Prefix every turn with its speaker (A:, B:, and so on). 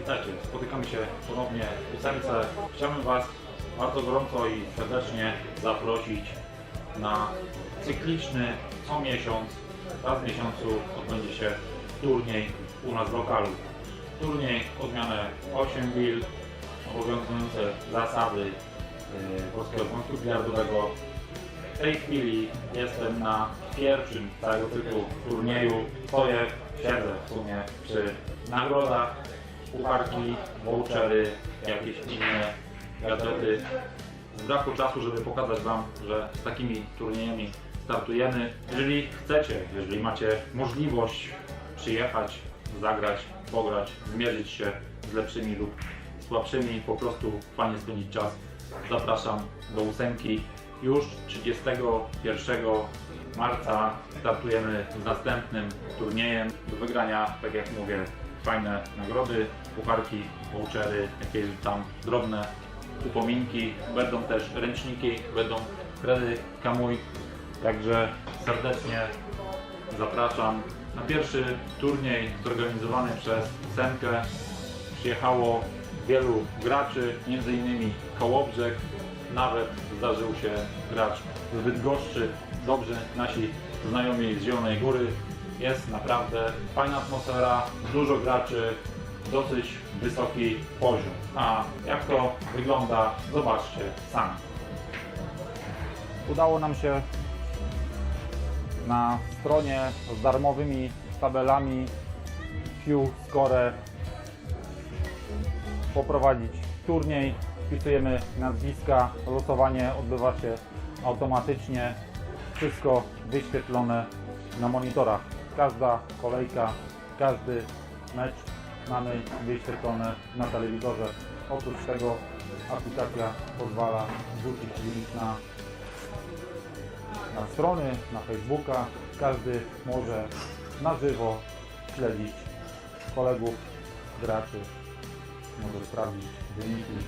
A: Witajcie, spotykamy się ponownie w ósemce. Chciałbym Was bardzo gorąco i serdecznie zaprosić na cykliczny co miesiąc, raz w miesiącu odbędzie się turniej u nas w lokalu. Turniej odmianę 8 bil, obowiązujące zasady yy, Polskiego Związku Biliardowego. W tej chwili jestem na pierwszym całego cyklu turnieju. Stoję, siedzę w sumie przy nagrodach, pucharki, vouchery, jakieś inne gadżety. Z braku czasu, żeby pokazać Wam, że z takimi turniejami startujemy. Jeżeli chcecie, jeżeli macie możliwość przyjechać, zagrać, pograć, zmierzyć się z lepszymi lub słabszymi, po prostu fajnie spędzić czas, zapraszam do ósemki. Już 31 marca startujemy z następnym turniejem. Do wygrania, tak jak mówię, fajne nagrody, pucharki, vouchery, jakieś tam drobne upominki. Będą też ręczniki, będą kredy kamuj. Także serdecznie zapraszam na pierwszy turniej zorganizowany przez Semkę. Przyjechało wielu graczy, m.in. Kołobrzeg, nawet zdarzył się gracz z Bydgoszczy. Dobrze, nasi znajomi z Zielonej Góry. Jest naprawdę fajna atmosfera, dużo graczy, dosyć wysoki poziom. A jak to wygląda, zobaczcie sami. Udało nam się na stronie z darmowymi tabelami Q Score poprowadzić turniej. Wpisujemy nazwiska, losowanie odbywa się automatycznie. Wszystko wyświetlone na monitorach. Każda kolejka, każdy mecz mamy wyświetlone na telewizorze. Oprócz tego aplikacja pozwala wrzucić link na na strony, na Facebooka. Każdy może na żywo śledzić kolegów, graczy, może sprawdzić wyniki,